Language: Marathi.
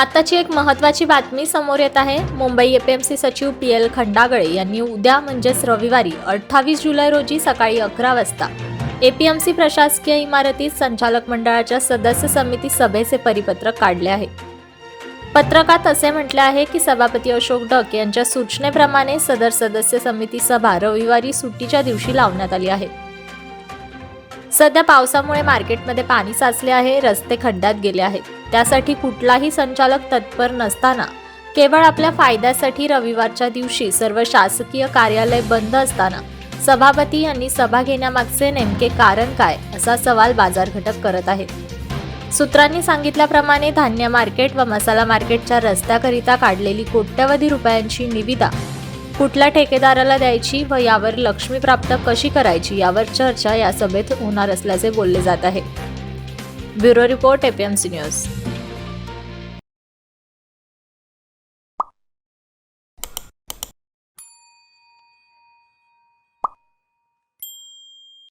आत्ताची एक महत्त्वाची बातमी समोर येत आहे. मुंबई एपीएमसी सचिव पी एल खंडागळे यांनी उद्या म्हणजेच रविवारी अठ्ठावीस जुलै रोजी सकाळी अकरा वाजता एपीएमसी प्रशासकीय इमारतीत संचालक मंडळाच्या सदस्य समिती सभेचे परिपत्रक काढले आहे. पत्रकात असे म्हटले आहे की सभापती अशोक ढक यांच्या सूचनेप्रमाणे सदर सदस्य समिती सभा रविवारी सुट्टीच्या दिवशी लावण्यात आली आहे. सध्या पावसामुळे मार्केटमध्ये पाणी साचले आहे रस्ते खड्ड्यात गेले आहेत. त्यासाठी कुठलाही संचालक तत्पर नसताना केवळ आपल्या फायद्यासाठी रविवारच्या दिवशी सर्व शासकीय कार्यालय बंद असताना सभापती यांनी सभा घेण्यामागचे नेमके कारण काय असा सवाल बाजार घटक करत आहेत. सूत्रांनी सांगितल्याप्रमाणे धान्य मार्केट व मसाला मार्केटच्या रस्त्याकरिता काढलेली कोट्यवधी रुपयांची निविदा कुठल्या ठेकेदाराला द्यायची व यावर लक्ष्मी प्राप्त कशी करायची यावर चर्चा या सभेत होणार असल्याचे बोलले जात आहे. Bureau report APMC news